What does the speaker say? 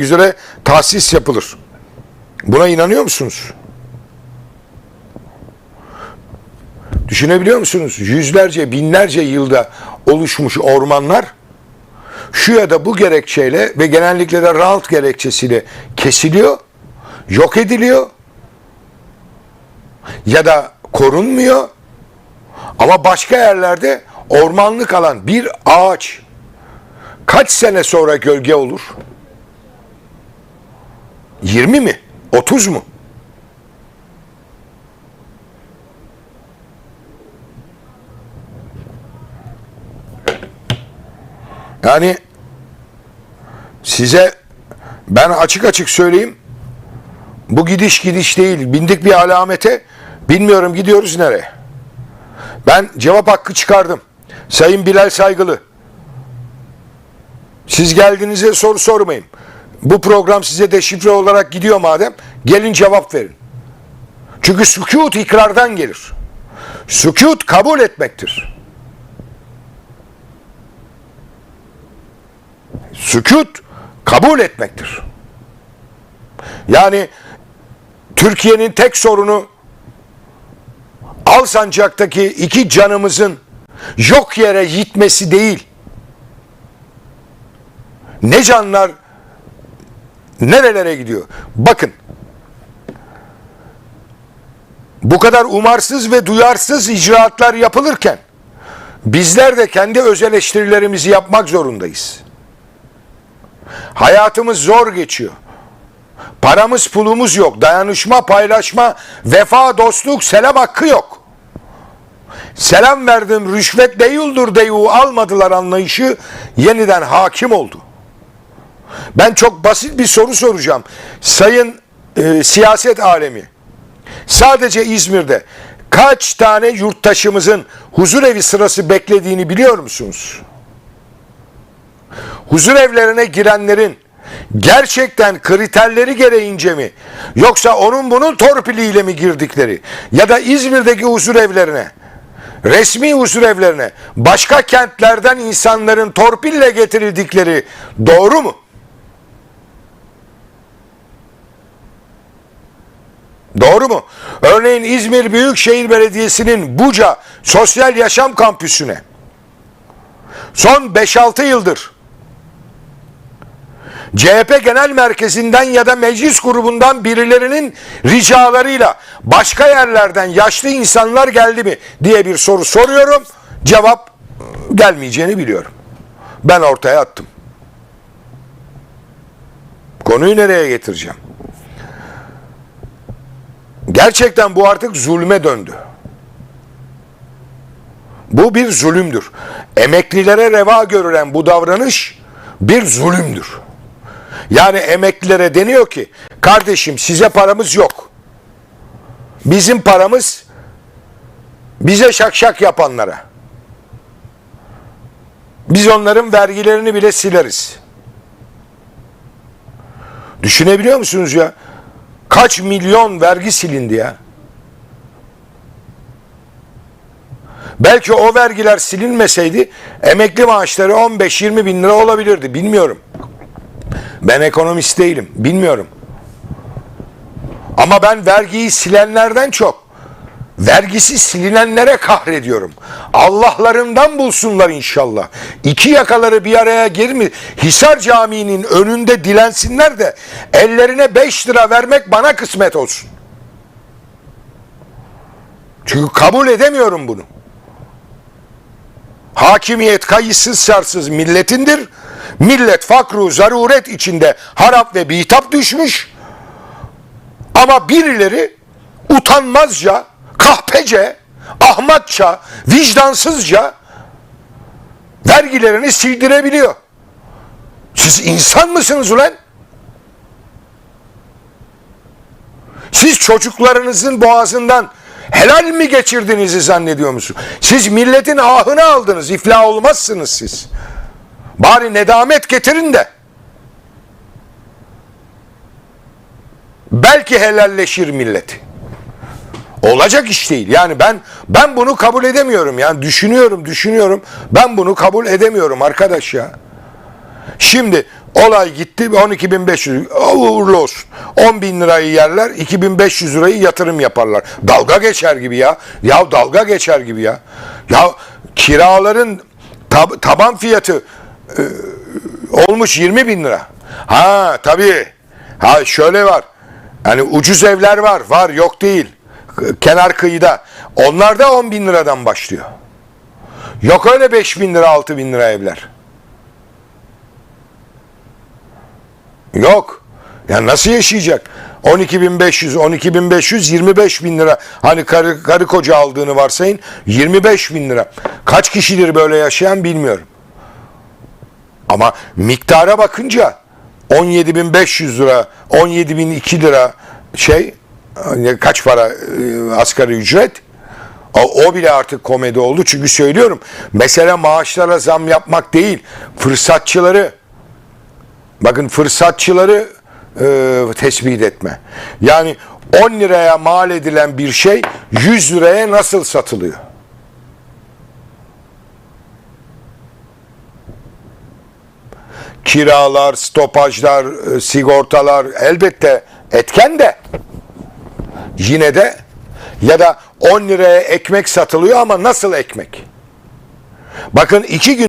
üzere tahsis yapılır. Buna inanıyor musunuz? Düşünebiliyor musunuz? Yüzlerce, binlerce yılda oluşmuş ormanlar şu ya da bu gerekçeyle ve genellikle de rant gerekçesiyle kesiliyor, yok ediliyor ya da korunmuyor. Ama başka yerlerde ormanlık alan bir ağaç kaç sene sonra gölge olur? 20 mi? 30 mu? Yani size ben açık açık söyleyeyim. Bu gidiş gidiş değil. Bindik bir alamete. Bilmiyorum gidiyoruz nereye. Ben cevap hakkı çıkardım. Sayın Bilal Saygılı. Siz geldiğinizde soru sormayın. Bu program size deşifre olarak gidiyor madem. Gelin cevap verin. Çünkü sükut ikrardan gelir. Sükut kabul etmektir. Sükut kabul etmektir. Yani Türkiye'nin tek sorunu Alsancak'taki iki canımızın yok yere gitmesi değil. Ne canlar nerelere gidiyor? Bakın. Bu kadar umarsız ve duyarsız icraatlar yapılırken bizler de kendi öz eleştirilerimizi yapmak zorundayız. Hayatımız zor geçiyor. Paramız pulumuz yok. Dayanışma, paylaşma, vefa, dostluk, selam hakkı yok. Selam verdim, rüşvet deyuldur deyu almadılar anlayışı yeniden hakim oldu. Ben çok basit bir soru soracağım. Sayın e, siyaset alemi, sadece İzmir'de kaç tane yurttaşımızın huzur evi sırası beklediğini biliyor musunuz? Huzur evlerine girenlerin gerçekten kriterleri gereğince mi yoksa onun bunun torpiliyle mi girdikleri ya da İzmir'deki huzur evlerine resmi huzur evlerine başka kentlerden insanların torpille getirildikleri doğru mu? Doğru mu? Örneğin İzmir Büyükşehir Belediyesi'nin Buca Sosyal Yaşam Kampüsü'ne son 5-6 yıldır CHP Genel Merkezi'nden ya da meclis grubundan birilerinin ricalarıyla başka yerlerden yaşlı insanlar geldi mi diye bir soru soruyorum. Cevap gelmeyeceğini biliyorum. Ben ortaya attım. Konuyu nereye getireceğim? Gerçekten bu artık zulme döndü. Bu bir zulümdür. Emeklilere reva görülen bu davranış bir zulümdür. Yani emeklilere deniyor ki kardeşim size paramız yok. Bizim paramız bize şak şak yapanlara. Biz onların vergilerini bile sileriz. Düşünebiliyor musunuz ya? Kaç milyon vergi silindi ya? Belki o vergiler silinmeseydi emekli maaşları 15-20 bin lira olabilirdi. Bilmiyorum. Ben ekonomist değilim. Bilmiyorum. Ama ben vergiyi silenlerden çok vergisi silinenlere kahrediyorum. Allah'larından bulsunlar inşallah. İki yakaları bir araya gelir Hisar Camii'nin önünde dilensinler de ellerine 5 lira vermek bana kısmet olsun. Çünkü kabul edemiyorum bunu. Hakimiyet kayıtsız şartsız milletindir. Millet fakru zaruret içinde harap ve bitap düşmüş. Ama birileri utanmazca, kahpece, ahmakça, vicdansızca vergilerini sildirebiliyor. Siz insan mısınız ulan? Siz çocuklarınızın boğazından helal mi geçirdiğinizi zannediyor musunuz? Siz milletin ahını aldınız. iflah olmazsınız siz. Bari nedamet getirin de. Belki helalleşir millet. Olacak iş değil. Yani ben ben bunu kabul edemiyorum. Yani düşünüyorum, düşünüyorum. Ben bunu kabul edemiyorum arkadaş ya. Şimdi Olay gitti 12.500 uğurlu olsun. 10 bin lirayı yerler 2500 lirayı yatırım yaparlar. Dalga geçer gibi ya. Ya dalga geçer gibi ya. Ya kiraların tab- taban fiyatı e, olmuş 20 bin lira. Ha tabii. Ha şöyle var. Yani ucuz evler var. Var yok değil. Kenar kıyıda. Onlar da 10 bin liradan başlıyor. Yok öyle 5 bin lira 6 bin lira evler. Yok. Ya nasıl yaşayacak? 12.500, 12.500, 25 bin lira. Hani karı, karı koca aldığını varsayın 25 bin lira. Kaç kişidir böyle yaşayan bilmiyorum. Ama miktara bakınca 17.500 lira, 17.002 lira şey kaç para e, asgari ücret? O, bile artık komedi oldu. Çünkü söylüyorum mesele maaşlara zam yapmak değil. Fırsatçıları bakın fırsatçıları e, tespit etme. Yani 10 liraya mal edilen bir şey 100 liraya nasıl satılıyor? Kiralar, stopajlar, e, sigortalar elbette etken de yine de ya da 10 liraya ekmek satılıyor ama nasıl ekmek? Bakın iki gün